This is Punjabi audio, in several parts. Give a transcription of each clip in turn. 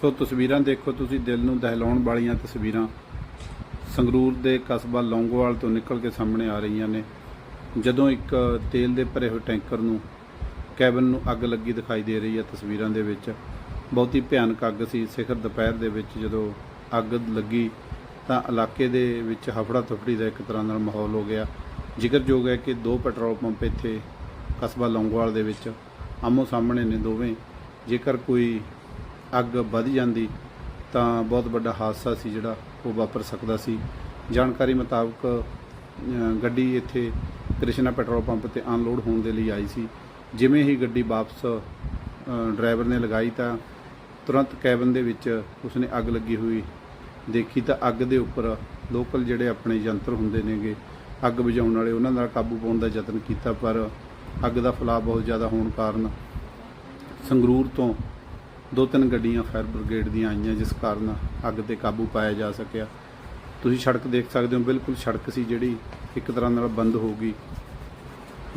ਸੋ ਤਸਵੀਰਾਂ ਦੇਖੋ, ਤੁਸੀਂ ਦਿਲ ਨੂੰ ਦਹਿਲਾਉਣ ਵਾਲੀਆਂ ਤਸਵੀਰਾਂ। ਸੰਗਰੂਰ ਦੇ ਕਸਬਾ ਲੌਂਗੋਵਾਲ ਤੋਂ ਨਿਕਲ ਕੇ ਸਾਹਮਣੇ ਆ ਰਹੀਆਂ ਨੇ। ਜਦੋਂ ਇੱਕ ਤੇਲ ਦੇ ਭਰੇ ਹੋਏ ਟੈਂਕਰ ਨੂੰ, ਕੈਬਨ ਨੂੰ ਅੱਗ ਲੱਗੀ ਦਿਖਾਈ ਦੇ ਰਹੀ ਹੈ ਤਸਵੀਰਾਂ ਦੇ ਵਿੱਚ, ਬਹੁਤੀ ਭਿਆਨਕ ਅੱਗ ਸੀ। ਸਿਖਰ ਦੁਪਹਿਰ ਦੇ ਵਿੱਚ ਜਦੋਂ ਅੱਗ ਲੱਗੀ, ਤਾਂ ਇਲਾਕੇ ਦੇ ਵਿੱਚ ਹਫੜਾ ਤਫੜੀ ਦਾ ਇੱਕ ਤਰ੍ਹਾਂ ਨਾਲ ਮਾਹੌਲ ਹੋ ਗਿਆ। ਜ਼ਿਕਰਯੋਗ ਹੈ ਕਿ ਦੋ ਪੈਟਰੋਲ ਪੰਪ ਇੱਥੇ ਕਸਬਾ ਲੌਂਗੋਵਾਲ ਦੇ ਵਿੱਚ ਆਮੋ ਸਾਹਮਣੇ ਨੇ ਦੋਵੇਂ। ਜੇਕਰ ਕੋਈ ਅੱਗ ਵੱਧ ਜਾਂਦੀ ਤਾਂ ਬਹੁਤ ਵੱਡਾ ਹਾਦਸਾ ਸੀ ਜਿਹੜਾ ਉਹ ਵਾਪਰ ਸਕਦਾ ਸੀ। ਜਾਣਕਾਰੀ ਮੁਤਾਬਕ ਗੱਡੀ ਇੱਥੇ ਕ੍ਰਿਸ਼ਨਾ ਪੈਟਰੋਲ ਪੰਪ ਤੇ ਅਨਲੋਡ ਹੋਣ ਦੇ ਲਈ ਆਈ ਸੀ। ਜਿਵੇਂ ਹੀ ਗੱਡੀ ਵਾਪਸ ਡਰਾਈਵਰ ਨੇ ਲਗਾਈ ਤਾਂ ਤੁਰੰਤ ਕੈਬਨ ਦੇ ਵਿੱਚ ਉਸਨੇ ਅੱਗ ਲੱਗੀ ਹੋਈ ਦੇਖੀ ਤਾਂ ਅੱਗ ਦੇ ਉੱਪਰ ਲੋਕਲ ਜਿਹੜੇ ਆਪਣੇ ਯੰਤਰ ਹੁੰਦੇ ਨੇਗੇ, ਅੱਗ ਬੁਝਾਉਣ ਵਾਲੇ ਉਹਨਾਂ ਨਾਲ ਕਾਬੂ ਪਾਉਣ ਦਾ ਯਤਨ ਕੀਤਾ, ਪਰ ਅੱਗ ਦਾ ਫੈਲਾਅ ਬਹੁਤ ਜ਼ਿਆਦਾ ਹੋਣ ਕਾਰਨ ਸੰਗਰੂਰ ਤੋਂ ਦੋ ਤਿੰਨ ਗੱਡੀਆਂ ਫਾਇਰ ਬ੍ਰਿਗੇਡ ਦੀਆਂ ਆਈਆਂ ਜਿਸ ਕਾਰਨ ਅੱਗ ਤੇ ਕਾਬੂ ਪਾਇਆ ਜਾ ਸਕਿਆ। ਤੁਸੀਂ ਸੜਕ ਦੇਖ ਸਕਦੇ ਹੋ, ਬਿਲਕੁਲ ਸੜਕ ਸੀ ਜਿਹੜੀ ਇੱਕ ਤਰ੍ਹਾਂ ਨਾਲ ਬੰਦ ਹੋ ਗਈ।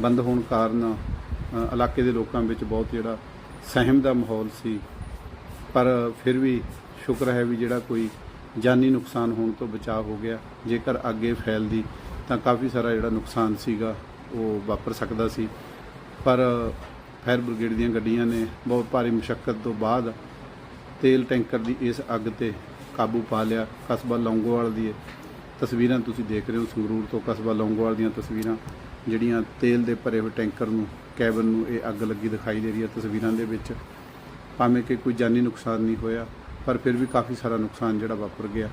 ਬੰਦ ਹੋਣ ਕਾਰਨ ਇਲਾਕੇ ਦੇ ਲੋਕਾਂ ਵਿੱਚ ਬਹੁਤ ਜਿਹੜਾ ਸਹਿਮ ਦਾ ਮਾਹੌਲ ਸੀ। ਪਰ ਫਿਰ ਵੀ ਸ਼ੁਕਰ ਹੈ ਵੀ ਜਿਹੜਾ ਕੋਈ ਜਾਨੀ ਨੁਕਸਾਨ ਹੋਣ ਤੋਂ ਬਚਾਅ ਹੋ ਗਿਆ। ਜੇਕਰ ਅੱਗੇ ਫੈਲਦੀ, ਤਾਂ ਕਾਫੀ ਸਾਰਾ ਜਿਹੜਾ ਨੁਕਸਾਨ ਸੀਗਾ, ਉਹ ਵਾਪਰ ਸਕਦਾ ਸੀ। ਪਰ ਫਾਇਰ ਬ੍ਰਿਗੇਡ ਦੀਆਂ ਗੱਡੀਆਂ ਨੇ ਬਹੁਤ ਭਾਰੀ ਮੁਸ਼ਕਲ ਤੋਂ ਬਾਅਦ ਤੇਲ ਟੈਂਕਰ ਦੀ ਇਸ ਅੱਗ ਤੇ ਕਾਬੂ ਪਾ ਲਿਆ। ਕਸਬਾ ਲੌਂਗੋਵਾਲ ਦੀ ਇਹ ਤਸਵੀਰਾਂ ਤੁਸੀਂ ਦੇਖ ਰਹੇ ਹੋ। ਸੰਗਰੂਰ ਤੋਂ ਕਸਬਾ ਲੌਂਗੋਵਾਲ ਦੀਆਂ ਤਸਵੀਰਾਂ, ਜਿਹੜੀਆਂ ਤੇਲ ਦੇ ਭਰੇ ਹੋਏ ਟੈਂਕਰ ਨੂੰ, ਕੈਬਨ ਨੂੰ ਇਹ ਅੱਗ ਲੱਗੀ ਦਿਖਾਈ ਦੇ ਰਹੀ ਹੈ ਤਸਵੀਰਾਂ ਦੇ ਵਿੱਚ। ਭਾਵੇਂ ਕਿ ਕੋਈ ਜਾਨੀ ਨੁਕਸਾਨ ਨਹੀਂ ਹੋਇਆ, ਪਰ ਫਿਰ ਵੀ ਕਾਫੀ ਸਾਰਾ ਨੁਕਸਾਨ ਜਿਹੜਾ ਵਾਪਰ ਗਿਆ।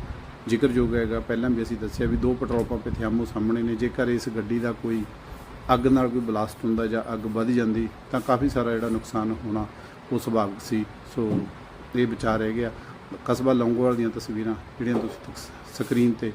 ਜ਼ਿਕਰਯੋਗ ਹੈਗਾ, ਪਹਿਲਾਂ ਵੀ ਅਸੀਂ ਦੱਸਿਆ ਵੀ ਦੋ ਪੈਟਰੋਲ ਪੰਪ ਇੱਥੇ ਆਮੋ ਸਾਹਮਣੇ ਨੇ। ਜੇਕਰ ਇਸ ਗੱਡੀ ਦਾ ਕੋਈ ਅੱਗ ਨਾਲ ਕੋਈ ਬਲਾਸਟ ਹੁੰਦਾ ਜਾਂ ਅੱਗ ਵੱਧ ਜਾਂਦੀ ਤਾਂ ਕਾਫੀ ਸਾਰਾ ਜਿਹੜਾ ਨੁਕਸਾਨ ਹੋਣਾ ਉਹ ਸੁਭਾਵਿਕ ਸੀ। ਸੋ ਇਹ ਵਿਚਾਰ ਰਹਿ ਗਿਆ ਕਸਬਾ ਲੌਂਗੋਵਾਲ ਦੀਆਂ ਤਸਵੀਰਾਂ ਜਿਹੜੀਆਂ ਤੁਸੀਂ ਸਕਰੀਨ ਤੇ